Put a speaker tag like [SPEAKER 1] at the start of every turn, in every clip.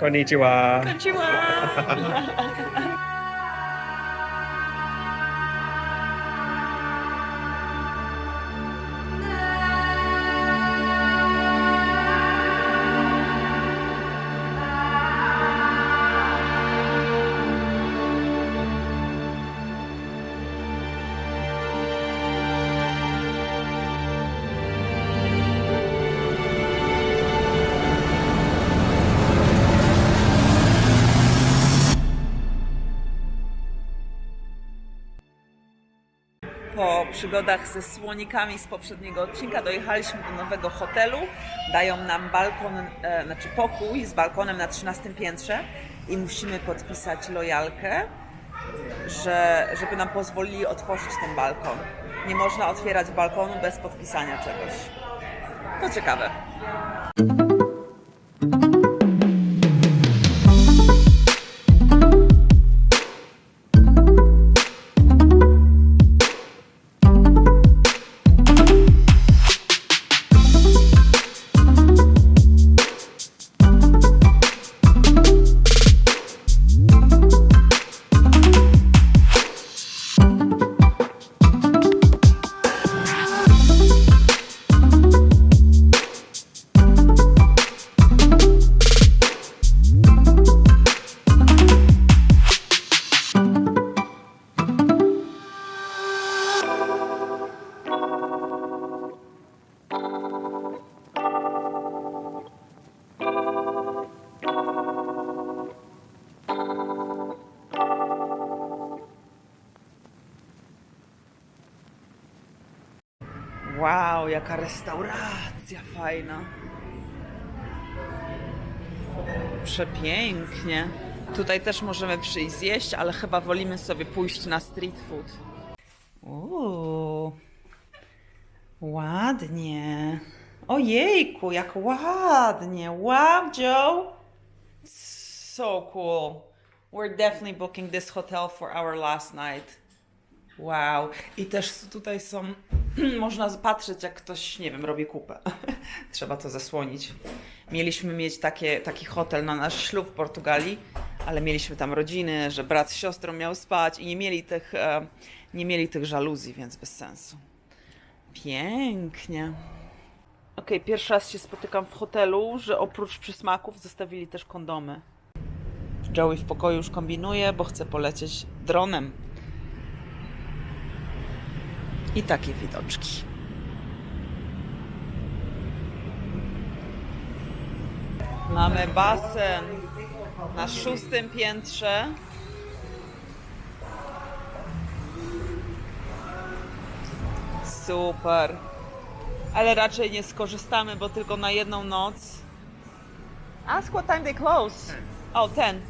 [SPEAKER 1] Konnichiwa.
[SPEAKER 2] Konnichiwa! Po przygodach ze słonikami z poprzedniego odcinka dojechaliśmy do nowego hotelu. Dają nam balkon, e, znaczy pokój z balkonem na 13 piętrze i musimy podpisać lojalkę, że, żeby nam pozwolili otworzyć ten balkon. Nie można otwierać balkonu bez podpisania czegoś. To ciekawe. Wow, jaka restauracja fajna. Przepięknie. Tutaj też możemy przyjść zjeść, ale chyba wolimy sobie pójść na street food. Uuu, ładnie. Ojejku, jak ładnie. Wow, Joe. So cool. We're definitely booking this hotel for our last night. Wow. I też tutaj są, można patrzeć, jak ktoś, nie wiem, robi kupę. Trzeba to zasłonić. Mieliśmy mieć takie, taki hotel na nasz ślub w Portugalii, ale mieliśmy tam rodziny, że brat z siostrą miał spać i nie mieli tych, e, nie mieli tych żaluzji, więc bez sensu. Pięknie. Okej, pierwszy raz się spotykam w hotelu, że oprócz przysmaków zostawili też kondomy. Joey w pokoju już kombinuje, bo chce polecieć dronem. I takie widoczki. Mamy basen na szóstym piętrze. Super. Ale raczej nie skorzystamy, bo tylko na jedną noc. Ask what time they close. Oh, 10.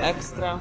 [SPEAKER 2] Ekstra.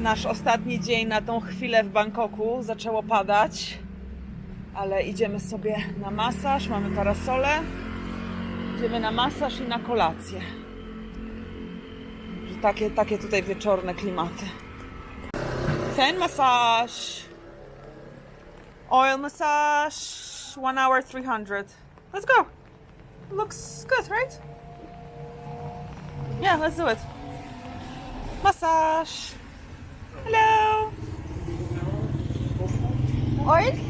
[SPEAKER 2] Nasz ostatni dzień na tą chwilę w Bangkoku zaczęło padać, ale idziemy sobie na masaż, mamy parasolę. Idziemy na masaż i na kolację. Takie, takie tutaj wieczorne klimaty. Ten masaż. Oil massage. One hour 300. Let's go. Looks good, right? Yeah, let's do it. Massage. Hello.
[SPEAKER 1] Orange?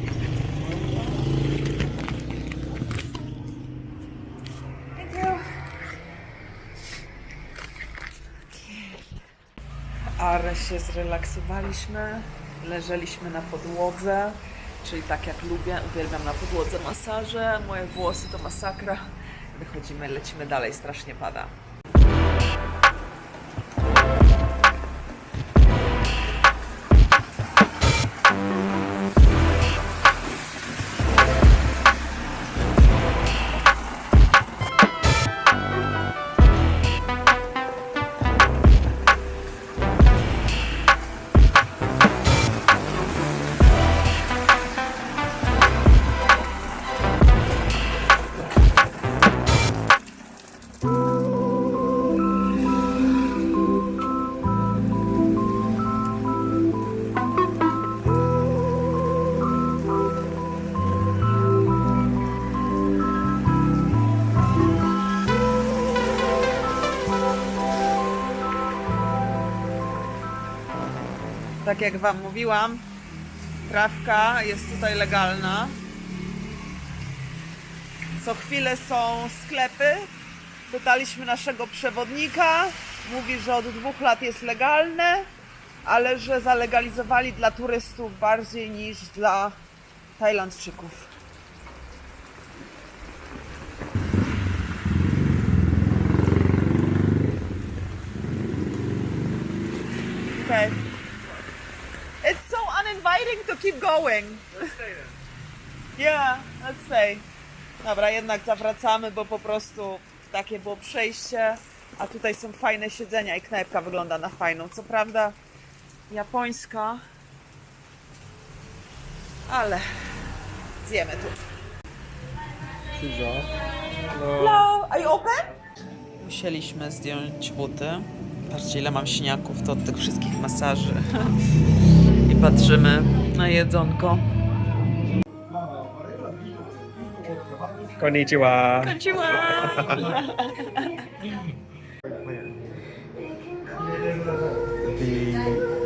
[SPEAKER 1] Thank you.
[SPEAKER 2] Ale się zrelaksowaliśmy, leżeliśmy na podłodze, czyli tak jak lubię, uwielbiam na podłodze masaże, moje włosy to masakra. Wychodzimy, lecimy dalej, strasznie pada. Tak jak Wam mówiłam, trawka jest tutaj legalna. Co chwilę są sklepy. Pytaliśmy naszego przewodnika. Mówi, że od dwóch lat jest legalne, ale że zalegalizowali dla turystów bardziej niż dla Tajlandczyków. Okay. It's so uninviting to keep going. Yeah, let's stay. Dobra, jednak zawracamy, bo po prostu takie było przejście, a tutaj są fajne siedzenia i knajpka wygląda na fajną. Co prawda japońska, ale zjemy tu. Hello, are you open? Musieliśmy zdjąć buty. Patrzcie, ile mam siniaków, to od tych wszystkich masaży. I patrzymy na jedzonko.
[SPEAKER 3] Konnichiwa.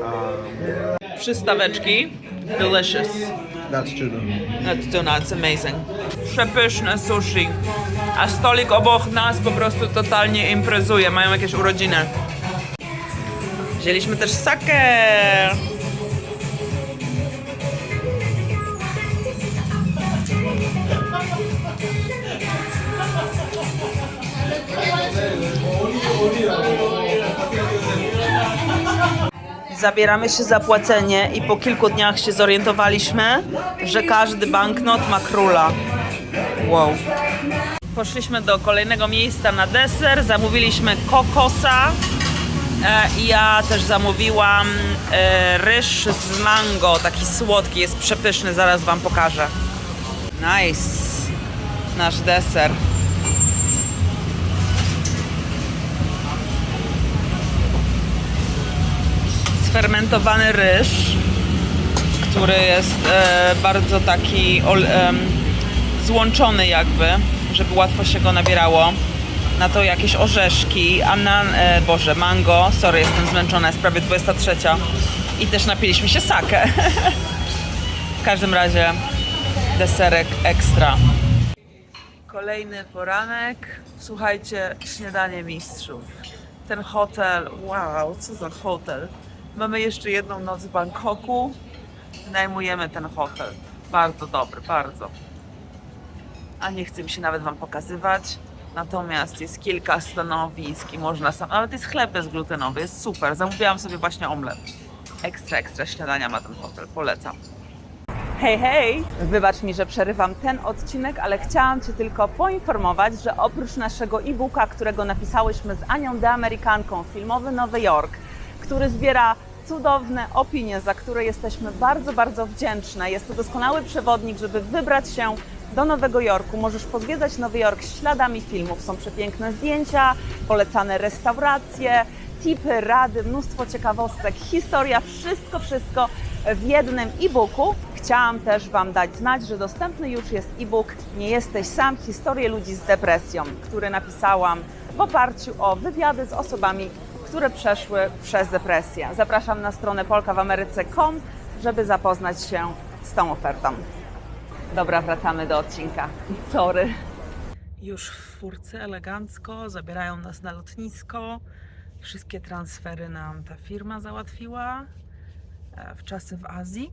[SPEAKER 3] Um,
[SPEAKER 2] Przystaweczki. Delicious.
[SPEAKER 3] that's tuna.
[SPEAKER 2] That's tuna, it's amazing. Przepyszne sushi. A stolik obok nas po prostu totalnie imprezuje. Mają jakieś urodziny. Wzięliśmy też sakę. Zabieramy się za płacenie i po kilku dniach się zorientowaliśmy, że każdy banknot ma króla. Wow. Poszliśmy do kolejnego miejsca na deser, zamówiliśmy kokosa e, i ja też zamówiłam e, ryż z mango, taki słodki, jest przepyszny, zaraz wam pokażę. Nice, nasz deser. Sfermentowany ryż, który jest e, bardzo taki ol, em, złączony jakby, żeby łatwo się go nabierało. Na to jakieś orzeszki, anan, e, boże, mango, sorry, jestem zmęczona, jest prawie 23. I też napiliśmy się sakę. w każdym razie deserek ekstra. Kolejny poranek. Słuchajcie, śniadanie mistrzów. Ten hotel, wow, co za hotel. Mamy jeszcze jedną noc w Bangkoku. Wynajmujemy ten hotel. Bardzo dobry, bardzo. A nie chcę mi się nawet Wam pokazywać. Natomiast jest kilka stanowisk i można sam. To jest chleb bezglutenowy, jest super. Zamówiłam sobie właśnie omlet. Ekstra, ekstra śniadania ma ten hotel, polecam. Hej, hej! Wybacz mi, że przerywam ten odcinek, ale chciałam Cię tylko poinformować, że oprócz naszego e-booka, którego napisałyśmy z Anią de Amerykanką, filmowy Nowy Jork, który zbiera cudowne opinie, za które jesteśmy bardzo, bardzo wdzięczne. Jest to doskonały przewodnik, żeby wybrać się do Nowego Jorku. Możesz pozwiedzać Nowy Jork śladami filmów. Są przepiękne zdjęcia, polecane restauracje, tipy, rady, mnóstwo ciekawostek, historia, wszystko, wszystko w jednym e-booku. Chciałam też Wam dać znać, że dostępny już jest e-book Nie jesteś sam, historie ludzi z depresją, który napisałam w oparciu o wywiady z osobami, które przeszły przez depresję. Zapraszam na stronę polkawameryce.com, żeby zapoznać się z tą ofertą. Dobra, wracamy do odcinka. Sorry. Już w furce elegancko zabierają nas na lotnisko. Wszystkie transfery nam ta firma załatwiła e, w czasy w Azji.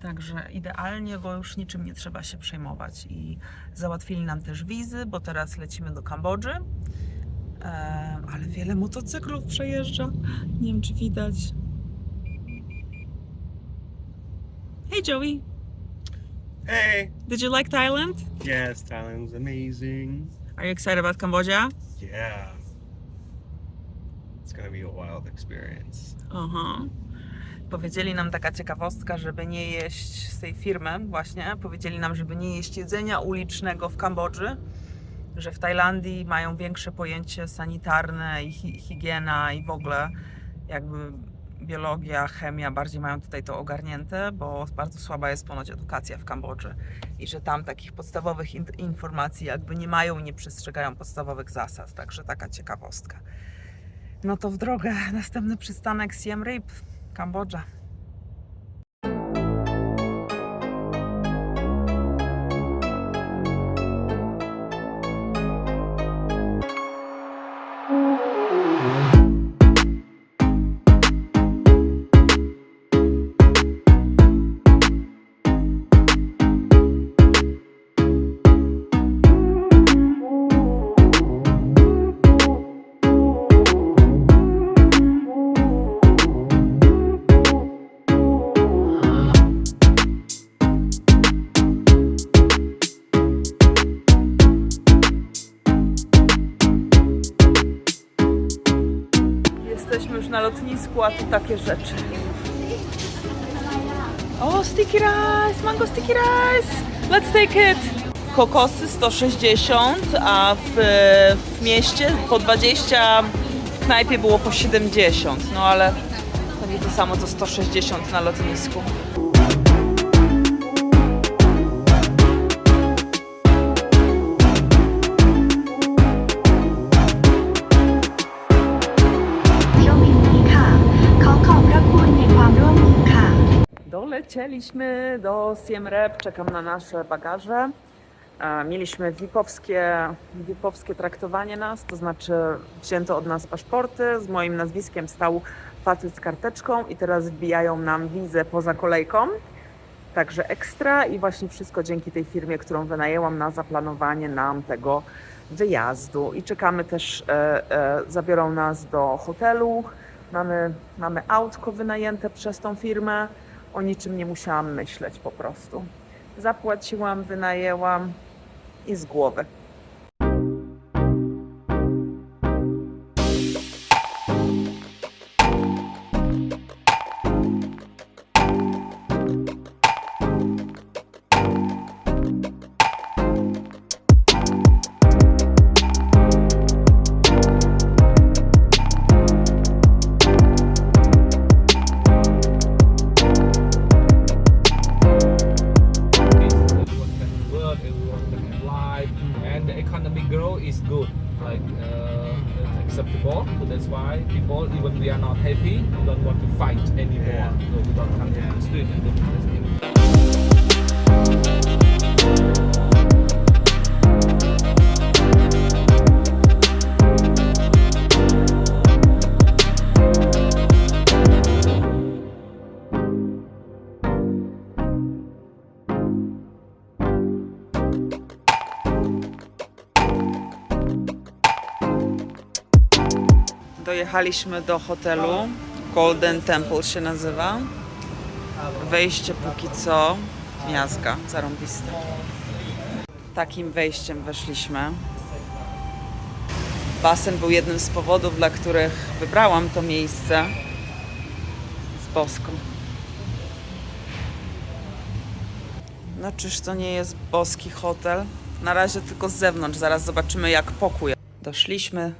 [SPEAKER 2] Także idealnie, bo już niczym nie trzeba się przejmować. I załatwili nam też wizy, bo teraz lecimy do Kambodży. Ale wiele motocyklów przejeżdża. Nie wiem, czy widać. Hey Joey,
[SPEAKER 3] Hey!
[SPEAKER 2] did you like Thailand?
[SPEAKER 3] Yes, Thailand was amazing.
[SPEAKER 2] Are you excited about Cambodia?
[SPEAKER 3] Yeah. It's gonna be a wild experience.
[SPEAKER 2] Aha. Powiedzieli nam taka ciekawostka, żeby nie jeść z tej firmy właśnie, powiedzieli nam, żeby nie jeść jedzenia ulicznego w Kambodży, że w Tajlandii mają większe pojęcie sanitarne i hi- higiena i w ogóle jakby biologia, chemia bardziej mają tutaj to ogarnięte, bo bardzo słaba jest ponoć edukacja w Kambodży i że tam takich podstawowych in- informacji jakby nie mają i nie przestrzegają podstawowych zasad, także taka ciekawostka. No to w drogę. Następny przystanek Siem Reap, Kambodża. Lotnisku, a tu takie rzeczy. O, sticky rice! Mango sticky rice! Let's take it! Kokosy 160, a w, w mieście po 20, w knajpie było po 70. No ale to nie to samo co 160 na lotnisku. Dolecieliśmy do Siem Reap, czekam na nasze bagaże. E, Mieliśmy VIP-owskie, VIP-owskie traktowanie nas, to znaczy wzięto od nas paszporty, z moim nazwiskiem stał facet z karteczką i teraz wbijają nam wizę poza kolejką. Także ekstra i właśnie wszystko dzięki tej firmie, którą wynajęłam na zaplanowanie nam tego wyjazdu. I czekamy też, e, e, zabiorą nas do hotelu. Mamy, mamy autko wynajęte przez tą firmę. O niczym nie musiałam myśleć po prostu. Zapłaciłam, wynajęłam i z głowy. Dojechaliśmy do hotelu. Golden Temple się nazywa. Wejście póki co miazga, zarąbiste. Takim wejściem weszliśmy. Basen był jednym z powodów, dla których wybrałam to miejsce z boską. No czyż to nie jest boski hotel? Na razie tylko z zewnątrz, zaraz zobaczymy jak pokój. Doszliśmy,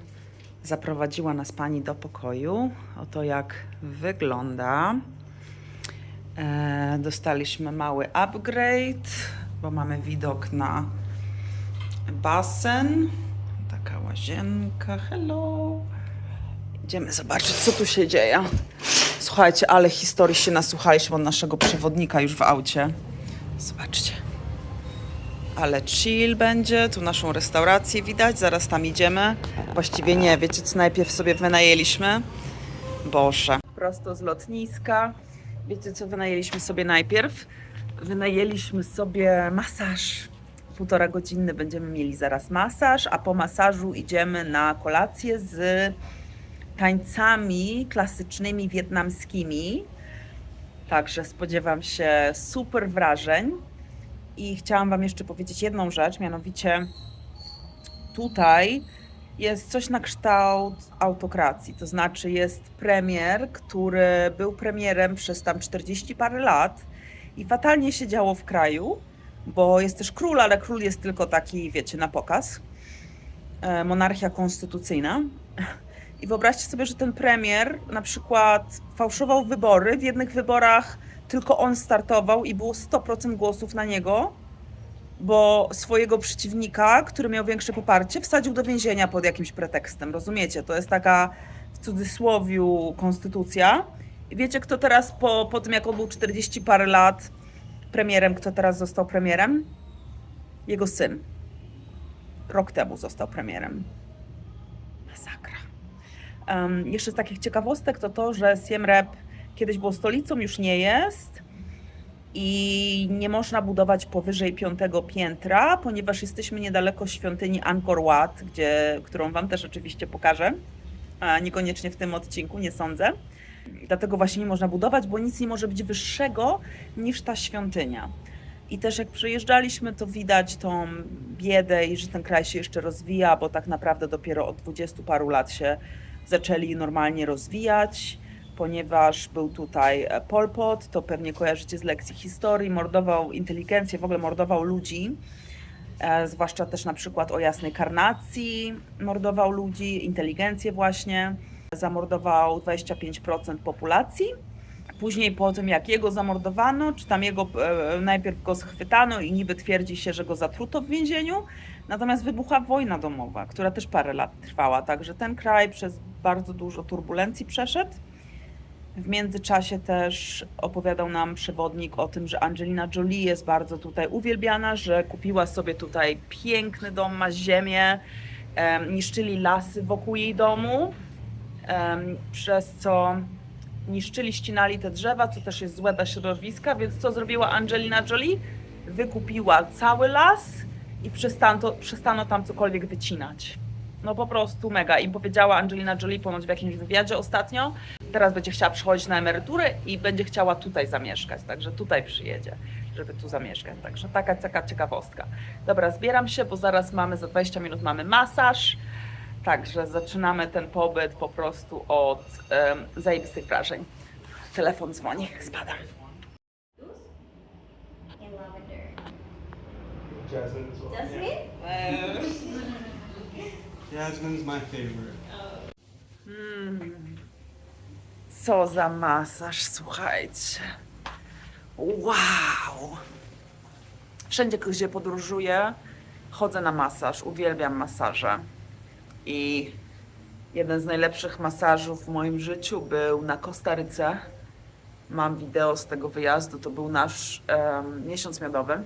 [SPEAKER 2] zaprowadziła nas pani do pokoju. Oto jak wygląda. E, dostaliśmy mały upgrade, bo mamy widok na basen. Taka łazienka, hello. Idziemy zobaczyć, co tu się dzieje. Słuchajcie, ale historii się nasłuchaliśmy od naszego przewodnika już w aucie. Zobaczcie. Ale chill będzie, tu naszą restaurację widać, zaraz tam idziemy. Właściwie nie, wiecie co najpierw sobie wynajęliśmy? Boże. Prosto z lotniska. Wiecie co wynajęliśmy sobie najpierw? Wynajęliśmy sobie masaż. Półtora godzinny będziemy mieli zaraz masaż, a po masażu idziemy na kolację z tańcami klasycznymi wietnamskimi. Także spodziewam się super wrażeń. I chciałam Wam jeszcze powiedzieć jedną rzecz, mianowicie tutaj jest coś na kształt autokracji. To znaczy jest premier, który był premierem przez tam 40 parę lat i fatalnie się działo w kraju, bo jest też król, ale król jest tylko taki, wiecie, na pokaz. E, Monarchia konstytucyjna. I wyobraźcie sobie, że ten premier na przykład fałszował wybory. W jednych wyborach tylko on startował i było 100% głosów na niego, bo swojego przeciwnika, który miał większe poparcie, wsadził do więzienia pod jakimś pretekstem. Rozumiecie? To jest taka w cudzysłowiu konstytucja. I wiecie, kto teraz po, po tym, jak on był 40 parę lat premierem, kto teraz został premierem? Jego syn. Rok temu został premierem. Masakra. Um, jeszcze z takich ciekawostek to to, że Siem kiedyś było stolicą, już nie jest. I nie można budować powyżej piątego piętra, ponieważ jesteśmy niedaleko świątyni Angkor Wat, gdzie, którą Wam też oczywiście pokażę. A niekoniecznie w tym odcinku, nie sądzę. Dlatego właśnie nie można budować, bo nic nie może być wyższego niż ta świątynia. I też jak przyjeżdżaliśmy, to widać tą biedę i że ten kraj się jeszcze rozwija, bo tak naprawdę dopiero od dwudziestu paru lat się zaczęli normalnie rozwijać, ponieważ był tutaj e, Pol Pot, to pewnie kojarzycie z lekcji historii, mordował inteligencję, w ogóle mordował ludzi, e, zwłaszcza też na przykład o jasnej karnacji, mordował ludzi, inteligencję właśnie, zamordował 25% populacji. Później po tym, jak jego zamordowano, czy tam jego, e, najpierw go schwytano i niby twierdzi się, że go zatruto w więzieniu, natomiast wybuchła wojna domowa, która też parę lat trwała, także ten kraj przez bardzo dużo turbulencji przeszedł. W międzyczasie też opowiadał nam przewodnik o tym, że Angelina Jolie jest bardzo tutaj uwielbiana, że kupiła sobie tutaj piękny dom, ma ziemię, em, niszczyli lasy wokół jej domu, przez co niszczyli, ścinali te drzewa, co też jest złe dla środowiska, więc co zrobiła Angelina Jolie? Wykupiła cały las i przestano, przestano tam cokolwiek wycinać. No po prostu mega. I powiedziała Angelina Jolie ponoć w jakimś wywiadzie ostatnio, teraz będzie chciała przychodzić na emeryturę i będzie chciała tutaj zamieszkać, także tutaj przyjedzie, żeby tu zamieszkać. Także taka, taka ciekawostka. Dobra, zbieram się, bo zaraz mamy, za 20 minut mamy masaż. Także zaczynamy ten pobyt po prostu od um, zajebistych wrażeń. Telefon dzwoni, spadam.
[SPEAKER 3] Jasmine as well.
[SPEAKER 1] Jasmine?
[SPEAKER 3] Jasmine's my favorite.
[SPEAKER 2] Mm. Co za masaż, słuchajcie. Wow! Wszędzie, gdzie podróżuję, chodzę na masaż. Uwielbiam masaże. I jeden z najlepszych masażów w moim życiu był na Kostaryce. Mam wideo z tego wyjazdu. To był nasz em, miesiąc miodowy.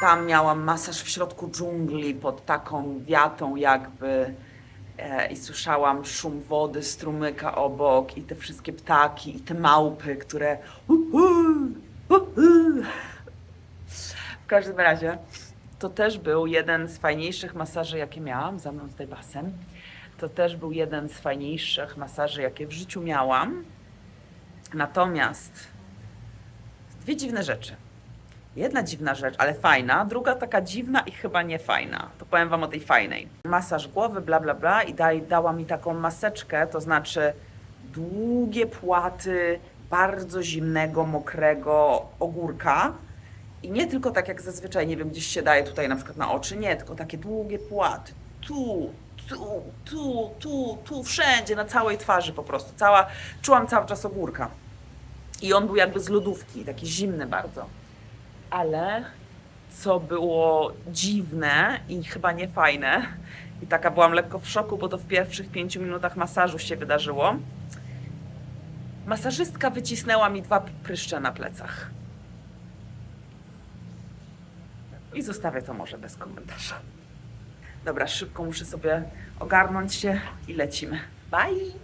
[SPEAKER 2] Tam miałam masaż w środku dżungli pod taką wiatą jakby i słyszałam szum wody, strumyka obok i te wszystkie ptaki i te małpy, które. W każdym razie to też był jeden z fajniejszych masaży, jakie miałam. Za mną tutaj basen. To też był jeden z fajniejszych masaży, jakie w życiu miałam. Natomiast dwie dziwne rzeczy. Jedna dziwna rzecz, ale fajna, druga taka dziwna i chyba nie fajna. To powiem Wam o tej fajnej. Masaż głowy, bla bla bla i daj, dała mi taką maseczkę, to znaczy długie płaty bardzo zimnego, mokrego ogórka. I nie tylko tak jak zazwyczaj, nie wiem, gdzieś się daje tutaj na przykład na oczy, nie, tylko takie długie płaty. Tu, tu, tu, tu, tu, wszędzie, na całej twarzy po prostu. Cała, czułam cały czas ogórka. I on był jakby z lodówki, taki zimny bardzo ale co było dziwne i chyba niefajne, i taka byłam lekko w szoku, bo to w pierwszych pięciu minutach masażu się wydarzyło. Masażystka wycisnęła mi dwa pryszcze na plecach. I zostawię to może bez komentarza. Dobra, szybko muszę sobie ogarnąć się i lecimy. Bye!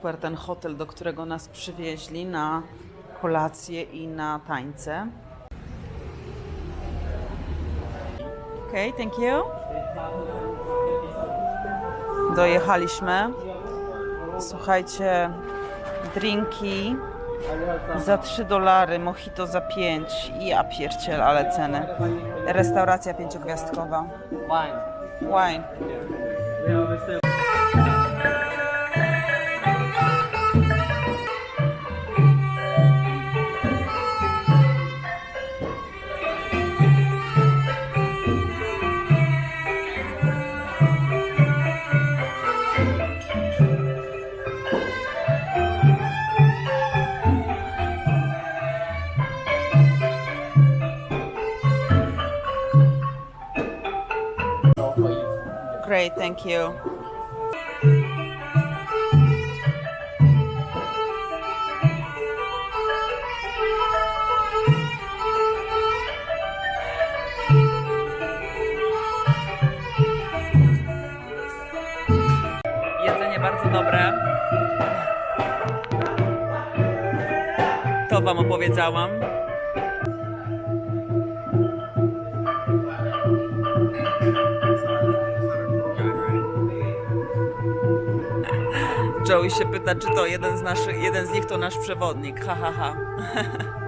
[SPEAKER 2] Super ten hotel, do którego nas przywieźli na kolację i na tańce. Okej, thank you. Dojechaliśmy. Słuchajcie, drinki za 3 dolary, mojito za 5. Ja pierdziel, ale ceny. Restauracja pięciogwiazdkowa.
[SPEAKER 4] Wine.
[SPEAKER 2] Wine. Thank you. Joey się pyta, czy to jeden z, naszych, jeden z nich to nasz przewodnik. Ha, ha, ha.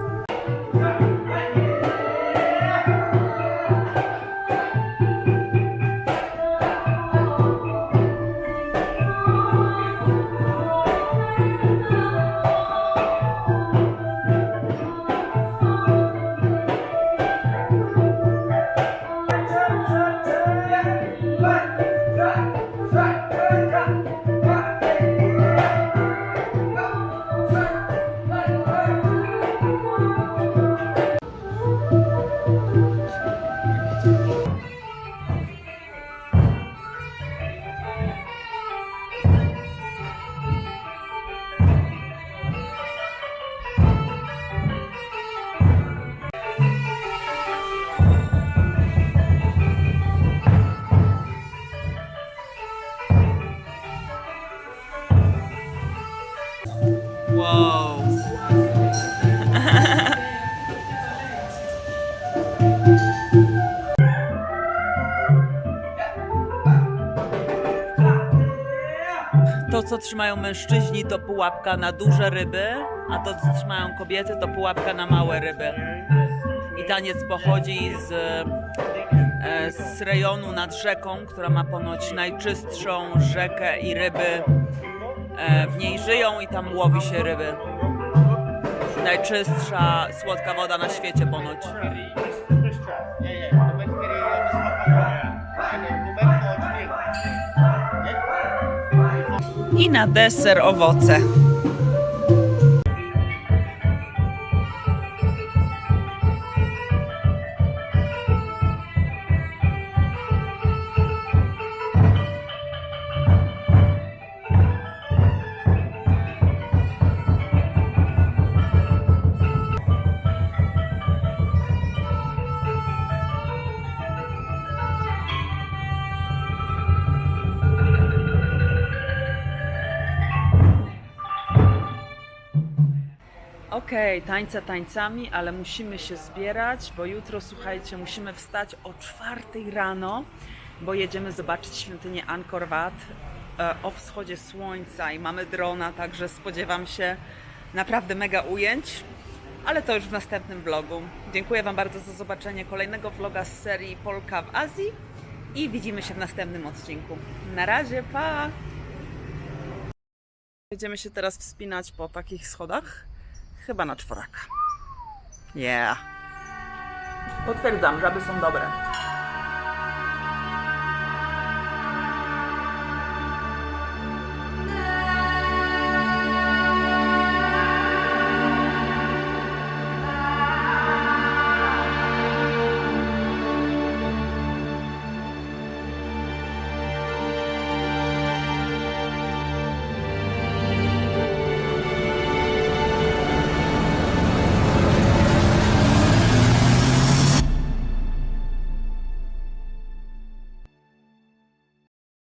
[SPEAKER 2] trzymają mężczyźni, to pułapka na duże ryby, a to, co trzymają kobiety, to pułapka na małe ryby. I taniec pochodzi z, e, z rejonu nad rzeką, która ma ponoć najczystszą rzekę i ryby e, w niej żyją i tam łowi się ryby. Najczystsza słodka woda na świecie ponoć. I na deser owoce. Tańce tańcami, ale musimy się zbierać, bo jutro, słuchajcie, musimy wstać o czwartej rano, bo jedziemy zobaczyć świątynię Angkor Wat e, o wschodzie słońca i mamy drona, także spodziewam się naprawdę mega ujęć, ale to już w następnym vlogu. Dziękuję Wam bardzo za zobaczenie kolejnego vloga z serii Polka w Azji i widzimy się w następnym odcinku. Na razie, pa! Będziemy się teraz wspinać po takich schodach. Chyba na czworaka. Yeah. Potwierdzam, żaby są dobre.